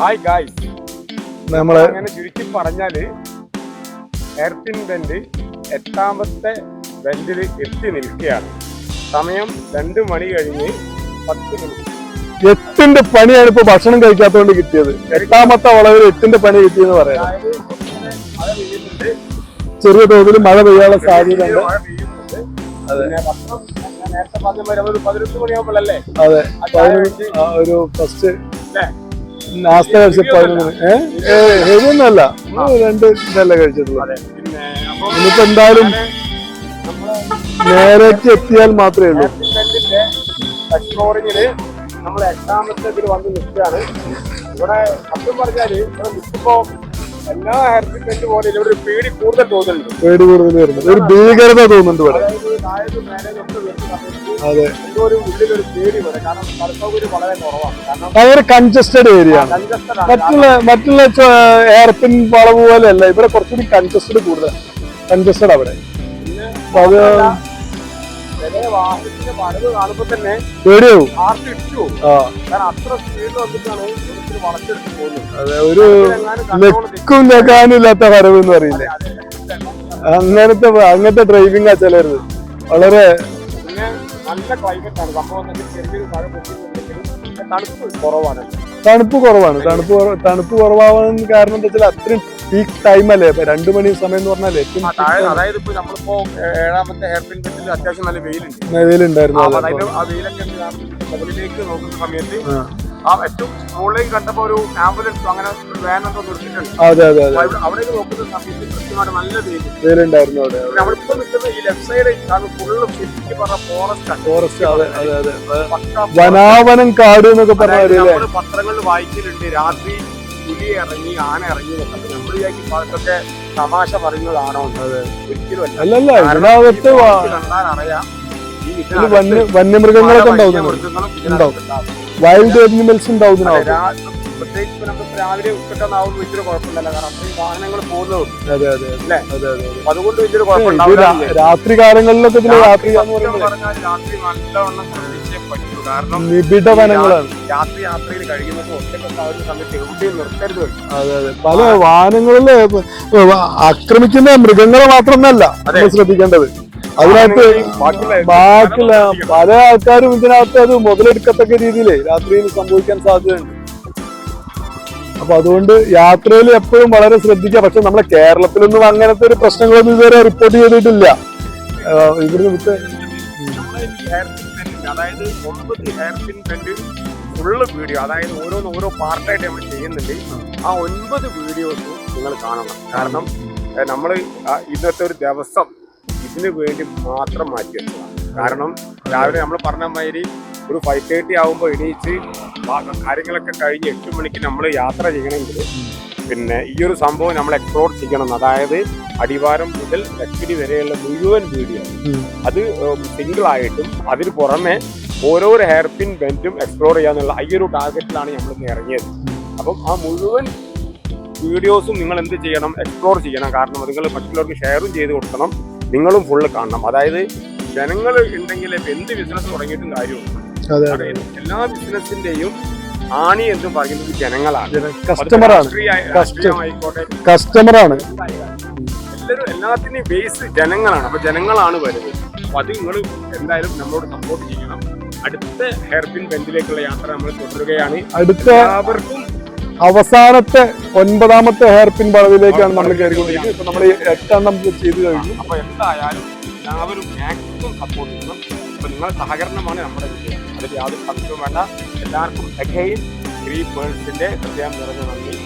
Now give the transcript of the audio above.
Hi guys നമ്മൾ അങ്ങനെ ചുരുക്കി പറഞ്ഞാൽ എയർപിൻ ബെൻഡ് എട്ടാമത്തെ ബെൻഡിൽ എത്തി നിൽക്കുകയാണ്. സമയം രണ്ട് മണി കഴിഞ്ഞ് പത്ത് മിനിറ്റ്. എട്ടിന്റെ പണിയാണ് ഇപ്പൊ ഭക്ഷണം കഴിക്കാത്തതുകൊണ്ട് കിട്ടിയത്. എട്ടാമത്തെ വളവിൽ എട്ടിന്റെ പണി കിട്ടിയെന്ന് പറയാം. ചെറിയ തോതിൽ മഴ പെയ്യാനുള്ള സാധ്യത അതെ. ആ, ഒരു ഫസ്റ്റ്? നാസ്ത കഴിച്ച പതിനൊന്ന് ഏഹ് ഹെവിയൊന്നുമല്ല രണ്ട് ഇതല്ല കഴിച്ചിട്ടുള്ളത് ഇനിയിപ്പോ എന്തായാലും നേരേക്ക് എത്തിയാൽ മാത്രമേ ഉള്ളൂ. എക്സ്പ്ലോറിങ്ങിൽ നമ്മൾ എട്ടാമത്തെ ഇതിൽ വന്ന് നിൽക്കുകയാണ്. ഇവിടെ സത്യം പറഞ്ഞാൽ ഇവിടെ നിൽക്കുമ്പോ എല്ലാ ഹെയർപിൻ ബെൻഡ് പോലെ ഇവിടെ ഒരു പേടി കൂടുതൽ തോന്നുന്നുണ്ട്. പേടി കൂടുതൽ വരുന്നുണ്ട്. ഒരു ഭീകരത തോന്നുന്നുണ്ട് ഇവിടെ. അതെ. ഭയങ്കര കൺജസ്റ്റഡ് ഏരിയ മറ്റുള്ള മറ്റുള്ള എയർപിൻ വളവ് പോലെയല്ല. ഇവിടെ കുറച്ചുകൂടി കൺജസ്റ്റഡ് കൂടുതൽ. കൺജസ്റ്റഡ് അവിടെ. അത് ഒരു ലെക്കും ലെക്കാനും വരവ് എന്ന് പറയില്ലേ. അങ്ങനത്തെ അങ്ങനത്തെ ഡ്രൈവിംഗ് ആ ചിലരുത്. വളരെ നല്ല ക്ലൈമറ്റ് ആണ്. സംഭവം ചെറിയൊരു മഴ പൊട്ടിയിട്ടുണ്ടെങ്കിലും തണുപ്പ് കുറവാണ്. തണുപ്പ് കുറവാണ്. തണുപ്പ് തണുപ്പ് കുറവാകാൻ കാരണം എന്താ വെച്ചാൽ അത്രയും പീക്ക് ടൈം അല്ലേ? രണ്ടു മണി സമയം എന്ന് പറഞ്ഞാൽ ഏറ്റവും അതായത് ഇപ്പൊ നമ്മളിപ്പോ ഏഴാമത്തെ ഹെയർ പിൻ ബെറ്റിൽ അത്യാവശ്യം നല്ല വെയിലുണ്ട്. വെയിലുണ്ടായിരുന്നു ആ, വെയിലൊക്കെ മുകളിലേക്ക് നോക്കുന്ന സമയത്ത് ഏറ്റവും മുകളിലേക്ക് കണ്ടപ്പോ ഒരു ആംബുലൻസ് അങ്ങനെ വാൻ എന്തോ നിർത്തിയിട്ടുണ്ട് അതെ അതെ അതെ. അവിടേക്ക് നോക്കുന്ന സമയത്ത് കൃത്യമായിട്ട് നല്ല വെയിൽ വെയിലുണ്ടായിരുന്നു അവിടെ നമ്മളിപ്പോ നിൽക്കുന്ന ഈ ലെഫ്റ്റ് സൈഡ് കാരണം ഫുള്ള് ശരിക്കും പറഞ്ഞ ഫോറസ്റ്റ് ആണ്. ഫോറസ്റ്റ് അതെ അതെ അതെ. വനാവനം കാട് എന്നൊക്കെ പറഞ്ഞ നമ്മൾ പത്രങ്ങളിൽ വായിക്കലുണ്ട് രാത്രി പുലി ഇറങ്ങി ആന ഇറങ്ങി നമ്മളിയാക്കി അപ്പൊ നമ്മൾ വിചാരിക്കും ഭാഗത്തൊക്കെ തമാശ പറയുന്നതാണോ. ഒരിക്കലും അല്ല. അല്ലല്ല കണ്ടാൽ അറിയാം. വന്യമൃഗങ്ങളൊക്കെ ഉണ്ടാവും. ഉണ്ടാവും. വൈൽഡ് അനിമൽസ് ഉണ്ടാവും പ്രത്യേകിച്ച് നമുക്ക് രാവിലെ വലിയൊരു കാരണം വാഹനങ്ങൾ അതെ അതെ അല്ലേ? അതെ അതെ അതെ. അതുകൊണ്ട് വലിയൊരു കുഴപ്പമുണ്ടാവില്ല. രാത്രി കാലങ്ങളിലൊക്കെ ഇതിന് രാത്രി നല്ലവണ്ണം ശ്രദ്ധിച്ചേ പറ്റൂ. കാരണം നിബിഡ വനങ്ങളാണ് രാത്രി യാത്രയിൽ കഴിയുന്നത് ഒറ്റക്കൊക്കെ ആ ഒരു സമയത്ത് എവിടെയും നിർത്തരുത്. അതെ അതെ. പല വാഹനങ്ങളിലെ ആക്രമിക്കുന്ന മൃഗങ്ങളെ മാത്രമല്ല ശ്രദ്ധിക്കേണ്ടത്. അതിനകത്ത് ബാക്കിയുള്ള പല ആൾക്കാരും ഇതിനകത്ത് അത് മുതലെടുക്കത്തക്ക രീതിയിൽ രാത്രിയിൽ സംഭവിക്കാൻ സാധ്യതയുണ്ട്. അപ്പൊ അതുകൊണ്ട് യാത്രയിൽ എപ്പോഴും വളരെ ശ്രദ്ധിക്കുക. പക്ഷെ നമ്മളെ കേരളത്തിലൊന്നും അങ്ങനത്തെ ഒരു പ്രശ്നങ്ങളൊന്നും ഇതുവരെ റിപ്പോർട്ട് ചെയ്തിട്ടില്ല. ഇവിടുന്ന് വിട്ട്. അതായത് ഒമ്പത് hairpin bend full video അതായത് ഓരോന്ന് ഓരോ പാർട്ടായിട്ട് നമ്മൾ ചെയ്യുന്നുണ്ട്. ആ ഒൻപത് വീഡിയോസും നിങ്ങൾ കാണണം. കാരണം നമ്മൾ ഇന്നത്തെ ഒരു ദിവസം ഇതിന് വേണ്ടി മാത്രം മാറ്റി വെച്ചതാണ് കാരണം രാവിലെ നമ്മൾ പറഞ്ഞ മാതിരി ഒരു ഫൈവ് തേർട്ടി ആകുമ്പോൾ എണീച്ച് കാര്യങ്ങളൊക്കെ കഴിഞ്ഞ് എട്ട് മണിക്ക് നമ്മൾ യാത്ര ചെയ്യണമെങ്കിൽ പിന്നെ ഈ ഒരു സംഭവം നമ്മൾ എക്സ്പ്ലോർ ചെയ്യണം. അതായത് അടിവാരം മുതൽ ലക്കിടി വരെയുള്ള മുഴുവൻ വീഡിയോ. അത് സിംഗിൾ ആയിട്ടും അതിന് പുറമെ ഓരോ ഹെയർ പിൻ ബെന്റും എക്സ്പ്ലോർ ചെയ്യാന്നുള്ള ഈ ഒരു ടാർഗറ്റിലാണ് നമ്മൾ ഇന്ന് ഇറങ്ങിയത്. അപ്പം ആ മുഴുവൻ വീഡിയോസും നിങ്ങൾ എന്ത് ചെയ്യണം? എക്സ്പ്ലോർ ചെയ്യണം. കാരണം നിങ്ങൾ മറ്റുള്ളവർക്ക് ഷെയറും ചെയ്ത് കൊടുക്കണം. നിങ്ങളും ഫുള്ള് കാണണം. അതായത് ജനങ്ങൾ ഉണ്ടെങ്കിൽ എന്ത് ബിസിനസ് തുടങ്ങിയിട്ടും കാര്യമുണ്ട് എല്ലാ ബിസിനസിന്റെയും ആണി എന്ന് പറയുന്നത് ജനങ്ങളാണ്. കസ്റ്റമറാണ് കസ്റ്റമറാണ് എല്ലാവരും എല്ലാത്തിന്റെയും ബേസ് ജനങ്ങളാണ്. അപ്പൊ ജനങ്ങളാണ് വരുന്നത്. അപ്പൊ അത് നിങ്ങൾ എന്തായാലും നമ്മളോട് സപ്പോർട്ട് ചെയ്യണം. അടുത്ത ഹെയർ പിൻ ബെഞ്ചിലേക്കുള്ള യാത്ര നമ്മൾ തുടരുകയാണ്. അടുത്ത എല്ലാവർക്കും അവസാനത്തെ ഒൻപതാമത്തെ ഹെയർ പിൻ വളവിലേക്കാണ് നമ്മൾ കയറിക്കൊണ്ടിരിക്കുന്നത്. നമ്മൾ എട്ടെണ്ണം ചെയ്ത് കഴിഞ്ഞു. അപ്പൊ എന്തായാലും എല്ലാവരും മാക്സിമം സപ്പോർട്ട് ചെയ്യണം. അപ്പൊ നിങ്ങളുടെ സഹകരണമാണ് നമ്മുടെ വിജയം. അതിൽ യാതൊരു സംശയവും വേണ്ട. എല്ലാവർക്കും അഗൈൻ ഗ്രീ പേഴ്സിന്റെ നന്ദി.